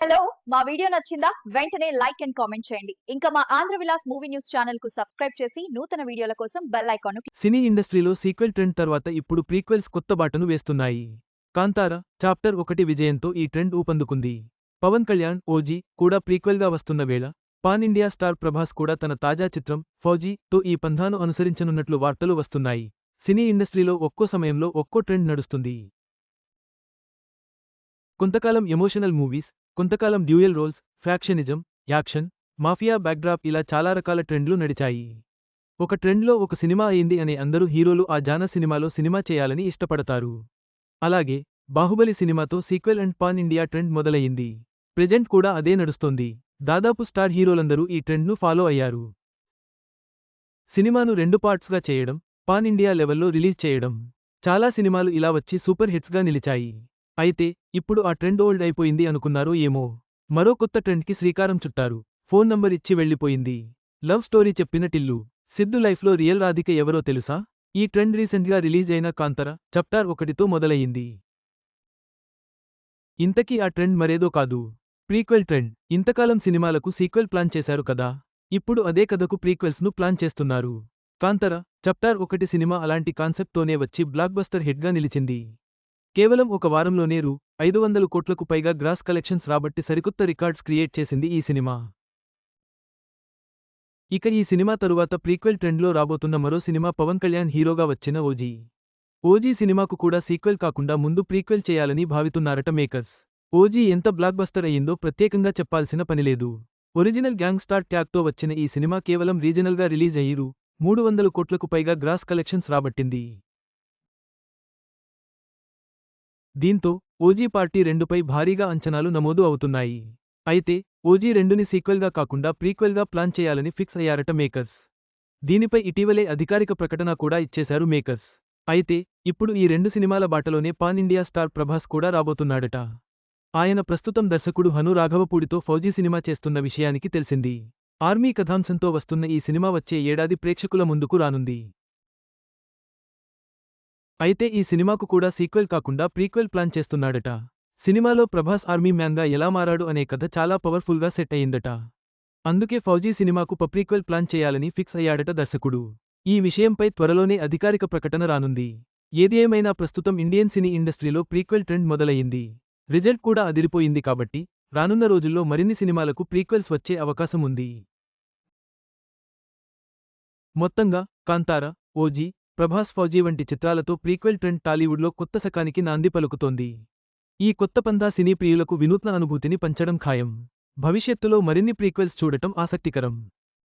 Hello మా video నచ్చిందా? వెంటనే లైక్ అండ్ కామెంట్ చేయండి. ఇంకా మా ఆంధ్ర విలాస్ మూవీ న్యూస్ ఛానల్కు సబ్స్క్రైబ్ చేసి నూతన వీడియోల కోసం బెల్ ఐకాన్ సినీ ఇండస్ట్రీలో సీక్వెల్ ట్రెండ్ తర్వాత ఇప్పుడు ప్రీక్వెల్స్ కొత్త బాటను వేస్తున్నాయి. కాంతార చాప్టర్ ఒకటి విజయంతో ఈ ట్రెండ్ ఊపందుకుంది. పవన్ కళ్యాణ్ ఓజీ కూడా ప్రీక్వెల్గా వస్తున్న వేళ పాన్ ఇండియా స్టార్ ప్రభాస్ కూడా తన తాజా చిత్రం ఫౌజీ తో ఈ పంధాను అనుసరించనున్నట్లు వార్తలు వస్తున్నాయి. సినీ ఇండస్ట్రీలో ఒక్కో సమయంలో ఒక్కో ట్రెండ్ నడుస్తుంది. కొంతకాలం ఎమోషనల్ మూవీస్ కొంతకాలం dual roles factionism action mafia backdrop ఇలా చాలా రకాల ట్రెండ్లు నడిచాయి. ఒక ట్రెండ్లో ఒక సినిమా అయింది అనే అందరూ హీరోలు ఆ జాన సినిమాలో సినిమా చేయాలని ఇష్టపడతారు. అలాగే బాహుబలి సినిమాతో sequel and pan India trend మొదలయ్యింది. ప్రెజెంట్ కూడా అదే నడుస్తోంది. దాదాపు స్టార్ హీరోలందరూ ఈ ట్రెండ్ను ఫాలో అయ్యారు. సినిమాను రెండు పార్ట్స్గా చేయడం పాన్ ఇండియా లెవెల్లో రిలీజ్ చేయడం. చాలా సినిమాలు ఇలా వచ్చి సూపర్ హిట్స్గా నిలిచాయి. అయితే ఇప్పుడు ఆ ట్రెండ్ ఓల్డ్ అయిపోయింది అనుకున్నారో ఏమో. మరో కొత్త ట్రెండ్కి శ్రీకారం చుట్టారు. ఫోన్ నంబర్ ఇచ్చి వెళ్ళిపోయింది. లవ్ స్టోరీ చెప్పిన టిల్లు. సిద్ధు లైఫ్లో రియల్ రాధిక ఎవరో తెలుసా? ఈ ట్రెండ్ రీసెంట్గా రిలీజ్ అయిన కాంతర చప్టార్ ఒకటితో మొదలయ్యింది. ఇంతకీ ఆ ట్రెండ్ మరేదో కాదు. Prequel trend. ఇంతకాలం సినిమాలకు సీక్వెల్ ప్లాన్ చేశారు కదా. ఇప్పుడు అదే కథకు ప్రీక్వెల్స్ను ప్లాన్ చేస్తున్నారు. కాంతర చప్టార్ ఒకటి సినిమా అలాంటి కాన్సెప్ట్తోనే వచ్చి బ్లాక్బస్టర్ హిట్గా నిలిచింది. కేవలం ఒక వారంలోనే రూ. ఐదు వందలు కోట్లకు పైగా గ్రాస్ కలెక్షన్స్ రాబట్టి సరికొత్త రికార్డ్స్ క్రియేట్ చేసింది ఈ సినిమా. ఇక ఈ సినిమా తరువాత ప్రీక్వెల్ ట్రెండ్లో రాబోతున్న మరో సినిమా పవన్ కళ్యాణ్ హీరోగా వచ్చిన ఓజీ. ఓజీ సినిమాకు కూడా సీక్వెల్ కాకుండా ముందు ప్రీక్వెల్ చేయాలని భావితున్నారట మేకర్స్. ఓజీ ఎంత బ్లాక్బస్టర్ అయ్యిందో ప్రత్యేకంగా చెప్పాల్సిన పనిలేదు ఒరిజినల్ గ్యాంగ్ స్టార్ ట్యాగ్తో వచ్చిన ఈ సినిమా కేవలం రీజనల్గా రిలీజ్ అయ్యిరు మూడు వందల కోట్లకు పైగా గ్రాస్ కలెక్షన్స్ రాబట్టింది. దీంతో ఓజీ పార్టీ రెండుపై భారీగా అంచనాలు నమోదు అవుతున్నాయి. అయితే ఓజీ రెండుని సీక్వెల్గా కాకుండా ప్రీక్వెల్గా ప్లాన్ చేయాలని ఫిక్స్ అయ్యారట మేకర్స్. దీనిపై ఇటీవలే అధికారిక ప్రకటన కూడా ఇచ్చేశారు మేకర్స్. అయితే ఇప్పుడు ఈ రెండు సినిమాల బాటలోనే పాన్ ఇండియా స్టార్ ప్రభాస్ కూడా రాబోతున్నాడట. ఆయన ప్రస్తుతం దర్శకుడు హను రాఘవపూడితో ఫౌజీ సినిమా చేస్తున్న విషయానికి తెలిసింది. ఆర్మీ కథాంశంతో వస్తున్న ఈ సినిమా వచ్చే ఏడాది ప్రేక్షకుల ముందుకు రానుంది. అయితే ఈ సినిమాకు కూడా సీక్వెల్ కాకుండా ప్రీక్వెల్ ప్లాన్ చేస్తున్నాడట. సినిమాలో ప్రభాస్ ఆర్మీ మ్యాన్గా ఎలా మారాడు అనే కథ చాలా పవర్ఫుల్గా సెట్ అయిందట. అందుకే ఫౌజీ సినిమాకు పప్రీక్వెల్ ప్లాన్ చేయాలని ఫిక్స్ అయ్యాడట దర్శకుడు. ఈ విషయంపై త్వరలోనే అధికారిక ప్రకటన రానుంది. ఏది ఏమైనా ప్రస్తుతం ఇండియన్ సినీ ఇండస్ట్రీలో ప్రీక్వెల్ ట్రెండ్ మొదలయ్యింది. రిజల్ట్ కూడా అదిరిపోయింది కాబట్టి రానున్న రోజుల్లో మరిన్ని సినిమాలకు ప్రీక్వెల్స్ వచ్చే అవకాశం ఉంది. మొత్తంగా కాంతార ఓజీ ప్రభాస్ ఫౌజీ వంటి చిత్రాలతో ప్రీక్వెల్ ట్రెండ్ టాలీవుడ్లో కొత్త శకానికి నాంది పలుకుతోంది. ఈ కొత్త పందా సినీ ప్రియులకు వినూత్న అనుభూతిని పంచడం ఖాయం. భవిష్యత్తులో మరిన్ని ప్రీక్వెల్స్ చూడటం ఆసక్తికరం.